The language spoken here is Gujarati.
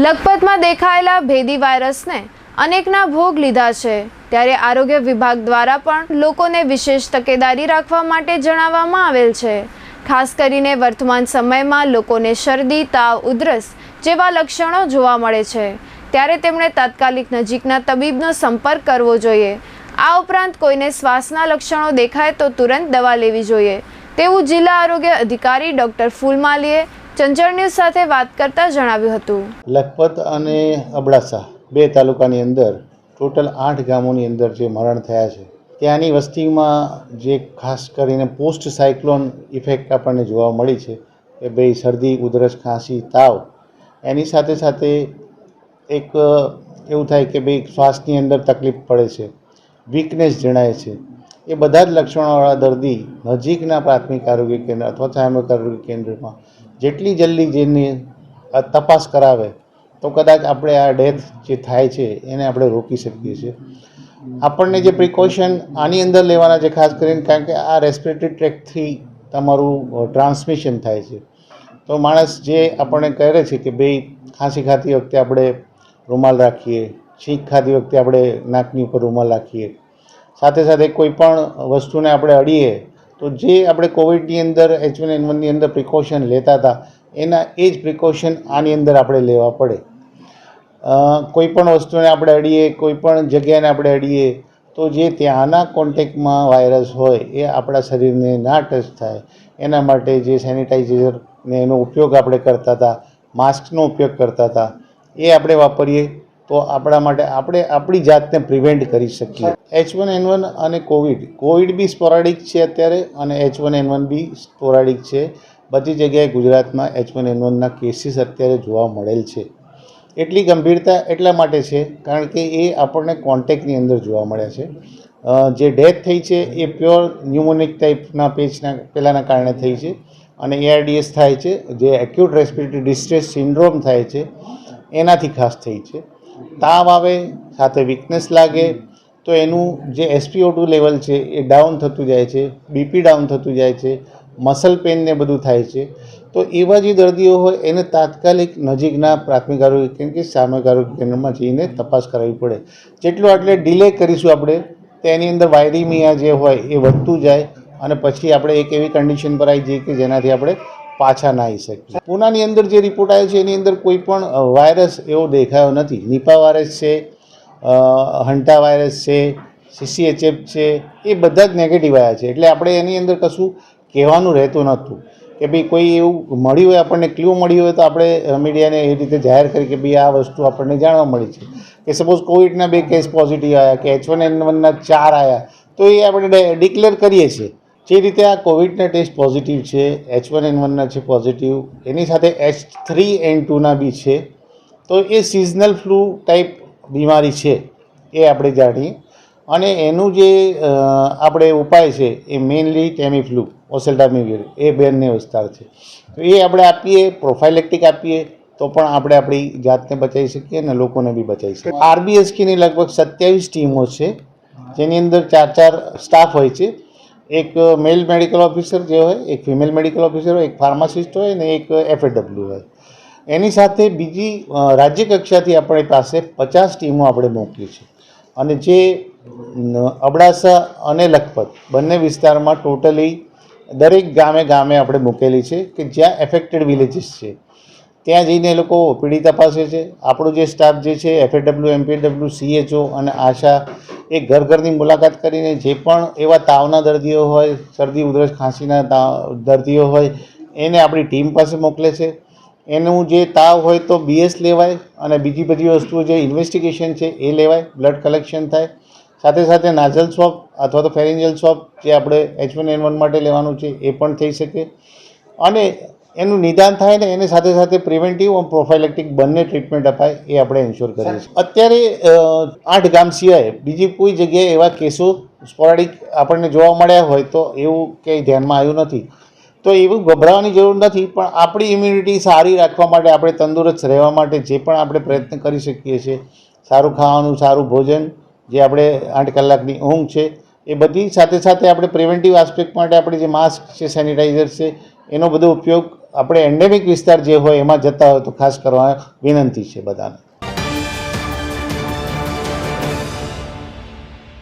લખપતમાં દેખાયેલા ભેદી વાયરસને અનેકના ભોગ લીધા છે. ત્યારે આરોગ્ય વિભાગ દ્વારા પણ લોકોને વિશેષ તકેદારી રાખવા માટે જણાવવામાં આવેલ છે. ખાસ કરીને વર્તમાન સમયમાં લોકોને શરદી, તાવ, ઉધરસ જેવા લક્ષણો જોવા મળે છે. ત્યારે તેમણે તાત્કાલિક નજીકના તબીબનો સંપર્ક કરવો જોઈએ. આ ઉપરાંત કોઈને શ્વાસના લક્ષણો દેખાય તો તુરંત દવા લેવી જોઈએ. તેવું જિલ્લા આરોગ્ય અધિકારી ડોક્ટર ફૂલમાલીએ ચંચળ ન્યૂઝ સાથે વાત કરતા જણાવ્યું હતું. લખપત અને અબડાસા, બે તાલુકાની અંદર, ટોટલ આઠ ગામોની અંદર જે મરણ થયા છે. ત્યાંની વસ્તીમાં જે ખાસ કરીને પોસ્ટ સાયક્લોન ઇફેક્ટ આપણને જોવા મળી છે કે ભાઈ શરદી, ઉધરસ, ખાંસી, તાવ, એની સાથે સાથે એક એવું થાય કે ભાઈ શ્વાસની અંદર તકલીફ પડે છે વીકનેસ જણાય છે. એ બધા જ લક્ષણોવાળા દર્દી નજીકના પ્રાથમિક આરોગ્ય કેન્દ્ર અથવા સામૂહિક આરોગ્ય કેન્દ્રમાં જેટલી જલ્દી જેની તપાસ કરાવે, તો કદાચ આપણે આ ડેથ જે થાય છે એને આપણે રોકી શકીએ છીએ. આપણને જે પ્રિકોશન આની અંદર લેવાના છે ખાસ કરીને, કારણ કે આ રેસ્પિરેટરી ટ્રેકથી તમારું ટ્રાન્સમિશન થાય છે. તો માણસ જે આપણને કહે છે કે ભાઈ, ખાંસી ખાતી વખતે આપણે રૂમાલ રાખીએ, છીંક ખાતી વખતે આપણે નાકની ઉપર રૂમાલ રાખીએ. સાથે સાથે કોઈ પણ વસ્તુને આપણે અડીએ તો જે આપણે કોવિડની અંદર એચ વન એન વનની અંદર પ્રિકોશન લેતા હતા, એના એ જ પ્રિકોશન આની અંદર આપણે લેવા પડે. કોઈપણ વસ્તુને આપણે અડીએ, કોઈપણ જગ્યાને આપણે અડીએ, તો જે ત્યાંના કોન્ટેક્ટમાં વાયરસ હોય, એ આપણા શરીરને ના ટચ થાય. એના માટે જે સેનિટાઈઝર ને એનો ઉપયોગ આપણે કરતા હતા માસ્કનો ઉપયોગ કરતા હતા, એ આપણે વાપરીએ. તો આપણા માટે આપણે આપણી જાતને પ્રિવેન્ટ કરી શકીએ. એચ વન એન વન અને કોવિડ કોવિડ બી સ્પોરાડિક છે અત્યારે અને એચ વન એન વન બી સ્પોરાડિક છે. બધી જગ્યાએ ગુજરાતમાં એચ વન એન વનના કેસીસ અત્યારે જોવા મળેલ છે. એટલી ગંભીરતા એટલા માટે છે કારણ કે એ આપણને કોન્ટેક્ટની અંદર જોવા મળ્યા છે. જે ડેથ થઈ છે એ પ્યોર ન્યુમોનિક ટાઈપના પેચના પહેલાંના કારણે થઈ છે અને એઆરડીએસ થાય છે. જે એક્યુટ રેસ્પિરેટરી ડિસ્ટ્રેસ સિન્ડ્રોમ થાય છે. એનાથી ખાસ થઈ છે. તાવ આવે, સાથે વીકનેસ લાગે, તો એનું જે એસપીઓ ટુ લેવલ છે, એ ડાઉન થતું જાય છે બીપી ડાઉન થતું જાય છે મસલ પેન ને બધું થાય છે. તો એવા જે દર્દીઓ હોય, એને તાત્કાલિક નજીકના પ્રાથમિક આરોગ્ય કેન્દ્ર કે સામૂહિક આરોગ્ય કેન્દ્રમાં જઈને તપાસ કરાવવી પડે. જેટલું આટલે ડિલે કરીશું આપણે, તો એની અંદર વાયરીમિયા જે હોય, એ વધતું જાય અને પછી આપણે એક એવી કન્ડિશન પર આવી જઈએ કે જેનાથી આપણે પાછા ના આવી શકીએ પૂનાની અંદર જે રિપોર્ટ આવ્યો છે, એની અંદર કોઈ પણ વાયરસ એવો દેખાયો નથી. નિપા વાયરસ છે હંટા વાયરસ છે સીસીએચએફ છે, એ બધા જ નેગેટિવ આવ્યા છે. એટલે આપણે એની અંદર કશું કહેવાનું રહેતું નહોતું કે ભાઈ કોઈ એવું મળ્યું હોય, આપણને ક્લ્યુ મળ્યું હોય તો આપણે મીડિયાને એ રીતે જાહેર કરી કે ભાઈ આ વસ્તુ આપણને જાણવા મળી છે. કે સપોઝ કોવિડના બે કેસ પોઝિટિવ આવ્યા કે એચ વન એન વનના ચાર આવ્યા તો એ આપણે ડિક્લેર કરીએ છીએ. જે રીતે આ કોવિડના ટેસ્ટ પોઝિટિવ છે, એચ વન એન વનના છે પોઝિટિવ, એની સાથે એચ થ્રી એન ટુના બી છે, તો એ સિઝનલ ફ્લૂ ટાઈપ બીમારી છે એ આપણે જાણીએ. અને એનું જે આપણે ઉપાય છે એ મેઇનલી ટેમીફ્લુ ઓસેલ્ટામિવિર એ બેનને વિસ્તાર છે. તો એ આપણે આપીએ, પ્રોફાઇલેક્ટિક આપીએ, તો પણ આપણે આપણી જાતને બચાવી શકીએ અને લોકોને બી બચાવી શકીએ. આરબીએસકીની લગભગ સત્યાવીસ ટીમો છે, જેની અંદર ચાર ચાર સ્ટાફ હોય છે. એક મેલ મેડિકલ ઓફિસર જે હોય, એક ફિમેલ મેડિકલ ઓફિસર હોય, એક ફાર્માસિસ્ટ હોય અને એક એફએડબ્લ્યુ હોય. એની સાથે બીજી રાજ્ય કક્ષાથી આપણી પાસે પચાસ ટીમો આપણે મોકલી છે. અને જે અબડાસા અને લખપત બંને વિસ્તારમાં ટોટલી દરેક ગામે ગામે આપણે મૂકેલી છે કે જ્યાં એફેક્ટેડ વિલેજીસ છે. ત્યાં જઈને એ લોકો ઓપીડી તપાસે છે. આપણો જે સ્ટાફ જે છે એફએડબ્લ્યુ એમપીડબ્લ્યુ સીએચઓ અને આશા, એ ઘર ઘરની મુલાકાત કરીને જે પણ એવા તાવના દર્દીઓ હોય, શરદી, ઉધરસ, ખાંસીના દર્દીઓ હોય, એને આપણી ટીમ પાસે મોકલે છે. એનું જે તાવ હોય તો બીએસ લેવાય અને બીજી બધી વસ્તુઓ જે ઇન્વેસ્ટિગેશન છે એ લેવાય બ્લડ કલેક્શન થાય. સાથે સાથે નાઝલ સ્વોપ અથવા તો ફેરિન્જલ સ્વોપ જે આપણે એચ વન એન વન માટે લેવાનું છે એ પણ થઈ શકે. અને એનું નિદાન થાય ને એની સાથે સાથે પ્રિવેન્ટિવ અને પ્રોફાઇલેક્ટિક બંને ટ્રીટમેન્ટ અપાય એ આપણે ઇન્શ્યોર કરીએ છીએ. અત્યારે આઠ ગામ સિવાય બીજી કોઈ જગ્યાએ એવા કેસો સ્પોરાડિક આપણને જોવા મળ્યા હોય તો એવું કંઈ ધ્યાનમાં આવ્યું નથી. તો એવું ગભરાવાની જરૂર નથી પણ આપણી ઇમ્યુનિટી સારી રાખવા માટે આપણે તંદુરસ્ત રહેવા માટે જે પણ આપણે પ્રયત્ન કરી શકીએ છીએ સારું ખાવાનું સારું ભોજન જે આપણે આઠ કલાકની ઊંઘ છે એ બધી સાથે સાથે આપણે પ્રિવેન્ટિવ આસ્પેક્ટ માટે આપણે જે માસ્ક છે સેનિટાઈઝર છે એનો બધો ઉપયોગ આપણે એન્ડેમિક વિસ્તાર જે હોય એમાં જતા હોય તો ખાસ કરવા વિનંતી છે બધાને.